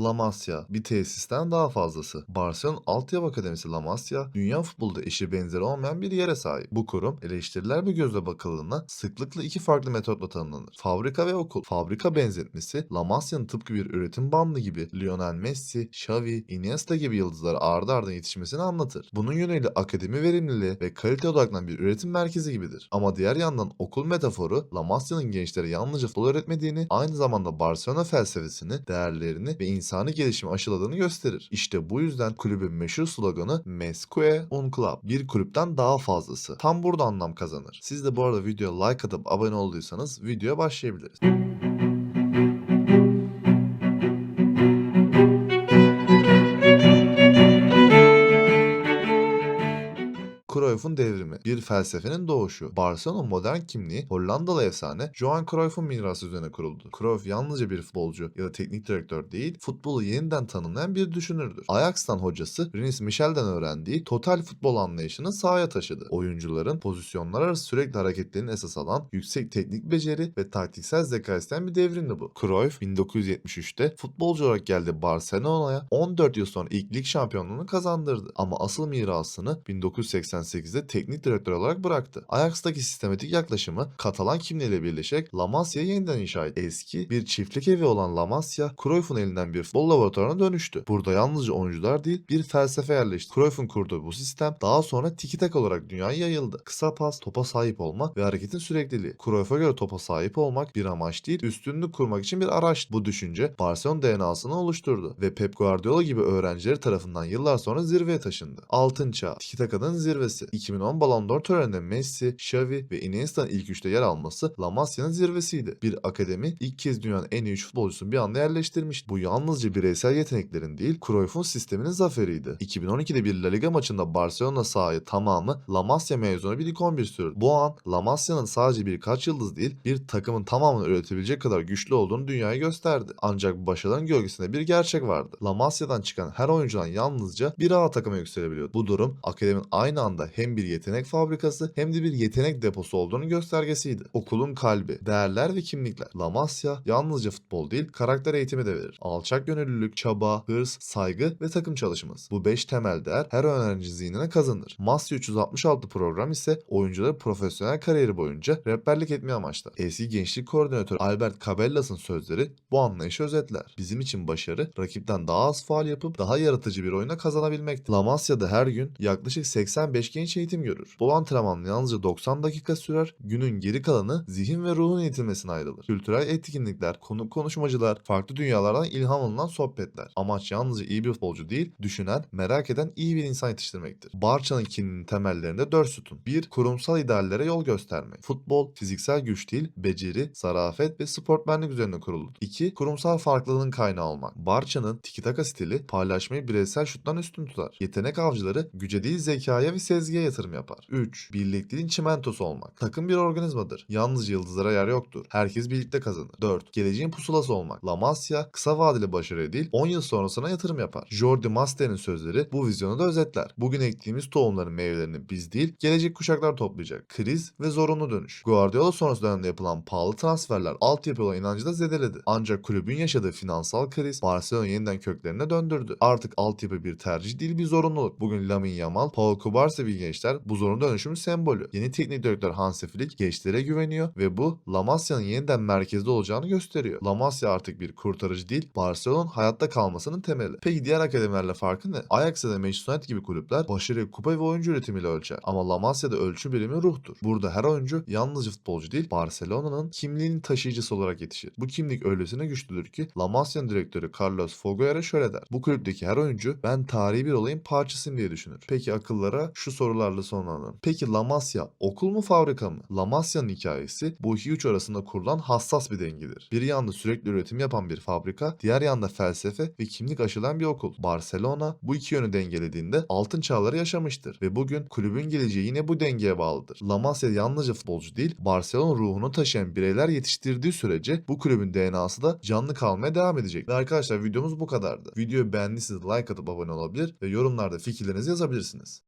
La Masia bir tesisten daha fazlası. Barcelona Altyapı Akademisi La Masia, dünya futbolda eşi benzeri olmayan bir yere sahip. Bu kurum eleştiriler bir gözle bakıldığında sıklıkla iki farklı metotla tanımlanır. Fabrika ve okul. Fabrika benzetmesi La Masia'nın tıpkı bir üretim bandı gibi Lionel Messi, Xavi, Iniesta gibi yıldızlara ardı ardına yetişmesini anlatır. Bunun yönüyle akademi verimliliği ve kalite odaklanan bir üretim merkezi gibidir. Ama diğer yandan okul metaforu La Masia'nın gençlere yalnızca futbol öğretmediğini, aynı zamanda Barcelona felsefesini, değerlerini ve insani gelişimi aşıladığını gösterir. İşte bu yüzden kulübün meşhur sloganı Mesque un club. Bir kulüpten daha fazlası. Tam burada anlam kazanır. Siz de bu arada videoya like atıp abone olduysanız videoya başlayabiliriz. Cruyff'un devrimi, bir felsefenin doğuşu. Barcelona modern kimliği Hollandalı efsane Johan Cruyff'un mirası üzerine kuruldu. Cruyff yalnızca bir futbolcu ya da teknik direktör değil, futbolu yeniden tanımlayan bir düşünürdür. Ajax'tan hocası Rinus Michel'den öğrendiği total futbol anlayışını sahaya taşıdı. Oyuncuların pozisyonlar arası sürekli hareketlerini esas alan yüksek teknik beceri ve taktiksel zeka isteyen bir devrimdi bu. Cruyff 1973'te futbolcu olarak geldi Barcelona'ya 14 yıl sonra ilk lig şampiyonluğunu kazandırdı. Ama asıl mirasını 1988'de teknik direktör olarak bıraktı. Ajax'taki sistematik yaklaşımı Katalan kimliğiyle birleşerek La Masia'yı yeniden inşa etti. Eski bir çiftlik evi olan La Masia, Cruyff'un elinden bir futbol laboratuvarına dönüştü. Burada yalnızca oyuncular değil bir felsefe yerleşti. Cruyff'un kurduğu bu sistem daha sonra tiki tak olarak dünyaya yayıldı. Kısa pas, topa sahip olma ve hareketin sürekliliği. Cruyff'a göre topa sahip olmak bir amaç değil, üstünlük kurmak için bir araç. Bu düşünce Barcelona DNA'sını oluşturdu ve Pep Guardiola gibi öğrencileri tarafından yıllar sonra zirveye taşındı. Altın Çağ, Tiki Taka'nın zirvesi. 2010 Ballon d'Or töreninde Messi, Xavi ve Iniesta'nın ilk üçte yer alması La Masia'nın zirvesiydi. Bir akademi ilk kez dünyanın en iyi üç futbolcusunu bir anda yerleştirmiş. Bu yalnızca bireysel yeteneklerin değil, Cruyff'un sisteminin zaferiydi. 2012'de bir La Liga maçında Barcelona sahayı tamamı La Masia mezunu bir ilk 11 sürdü. Bu an La Masia'nın sadece birkaç yıldız değil, bir takımın tamamını üretebilecek kadar güçlü olduğunu dünyaya gösterdi. Ancak bu başarıların gölgesinde bir gerçek vardı. La Masia'dan çıkan her oyuncudan yalnızca bir A takıma yükselebiliyordu. Bu durum akademinin aynı anda hem bir yetenek fabrikası hem de bir yetenek deposu olduğunu göstergesiydi. Okulun kalbi, değerler ve kimlikler. La Masia yalnızca futbol değil, karakter eğitimi de verir. Alçak gönüllülük, çaba, hırs, saygı ve takım çalışması. Bu 5 temel değer her öğrenci zihnine kazanır. Masya 366 program ise oyuncuları profesyonel kariyeri boyunca rehberlik etmeyi amaçlar. Eski gençlik koordinatörü Albert Cabellas'ın sözleri bu anlayışı özetler. Bizim için başarı rakipten daha az faal yapıp daha yaratıcı bir oyuna kazanabilmektir. La Masia'da her gün yaklaşık 85 genç eğitim görür. Bu antrenman yalnızca 90 dakika sürer. Günün geri kalanı zihin ve ruhun eğitilmesine ayrılır. Kültürel etkinlikler, konuk konuşmacılar, farklı dünyalardan ilham alınan sohbetler. Amaç yalnızca iyi bir futbolcu değil, düşünen, merak eden iyi bir insan yetiştirmektir. Barça'nın kininin temellerinde 4 sütun. 1. Kurumsal ideallere yol göstermek. Futbol, fiziksel güç değil, beceri, zarafet ve sportmenlik üzerine kurulur. 2. Kurumsal farklılığın kaynağı olmak. Barça'nın tiki-taka stili paylaşmayı bireysel şuttan üstün tutar. Yetenek avcıları güce değil zekaya ve sezgiye yatırım yapar. 3. Birlikteliğin çimentosu olmak. Takım bir organizmadır. Yalnızca yıldızlara yer yoktur. Herkes birlikte kazanır. 4. Geleceğin pusulası olmak. La Masia kısa vadeli başarıya değil 10 yıl sonrasına yatırım yapar. Jordi Master'in sözleri bu vizyonu da özetler. Bugün ektiğimiz tohumların meyvelerini biz değil gelecek kuşaklar toplayacak. Kriz ve zorunlu dönüş. Guardiola sonrası dönemde yapılan pahalı transferler altyapı olan inancı da zedeledi. Ancak kulübün yaşadığı finansal kriz Barcelona yeniden köklerine döndürdü. Artık altyapı bir tercih değil bir zorunluluk. Bugün Lamine Yamal, Paul Kubarsi gibi gençler bu zorunlu dönüşümün sembolü. Yeni teknik direktör Hansi Flick gençlere güveniyor ve bu La Masia'nın yeniden merkezde olacağını gösteriyor. La Masia artık bir kurtarıcı değil, Barcelona'nın hayatta kalmasının temeli. Peki diğer akademilerle farkı ne? Ajax ya da Manchester United gibi kulüpler başarıyı kupa ve oyuncu üretimiyle ölçer. Ama La Masia'da ölçü birimi ruhtur. Burada her oyuncu yalnızca futbolcu değil, Barcelona'nın kimliğinin taşıyıcısı olarak yetişir. Bu kimlik öylesine güçlüdür ki La Masia'nın direktörü Carlos Foguera şöyle der. Bu kulüpteki her oyuncu ben tarihi bir olayın parçasıyım diye düşünür. Peki akıllara şu sorularla sonlanalım. Peki La Masia okul mu fabrika mı? La Masia'nın hikayesi bu iki uç arasında kurulan hassas bir dengedir. Bir yanda sürekli üretim yapan bir fabrika, diğer yanda felsefe ve kimlik aşılan bir okul. Barcelona bu iki yönü dengelediğinde altın çağları yaşamıştır ve bugün kulübün geleceği yine bu dengeye bağlıdır. La Masia yalnızca futbolcu değil, Barcelona ruhunu taşıyan bireyler yetiştirdiği sürece bu kulübün DNA'sı da canlı kalmaya devam edecek. Ve arkadaşlar videomuz bu kadardı. Videoyu beğendiyseniz like atıp abone olabilir ve yorumlarda fikirlerinizi yazabilirsiniz.